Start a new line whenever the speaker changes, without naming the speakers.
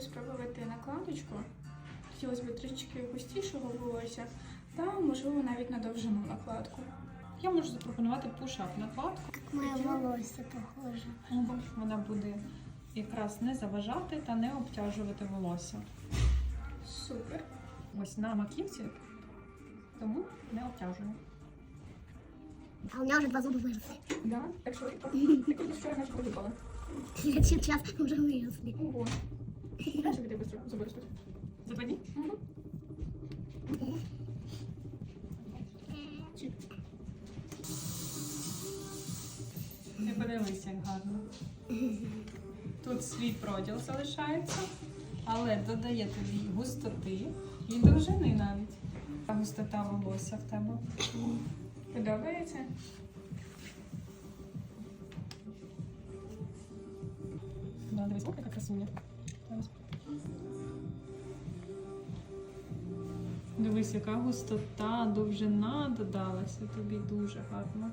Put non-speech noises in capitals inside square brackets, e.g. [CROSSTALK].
спробувати накладочку. Хотілося б трішки густішого волосся, та можливо навіть на довжину накладку.
Я можу запропонувати пушап накладку.
Моє волосся похоже.
Вона буде якраз не заважати та не обтяжувати волосся.
Супер.
Ось на маківці, тому не обтяжує.
А у меня уже два зуба выросли.
Да? Так що такі [LAUGHS] вчора наче випали.
Я сейчас уже выросли.
Ого. Чіп.
Не подивися, як гарно. Тут свій проділ залишається, але додає тобі густоти і довжини навіть. Та густота волосся в тебе.
Подобається?
Да, дивись, яка красуня. Дивись, яка густота, довжина додалася тобі дуже гарно.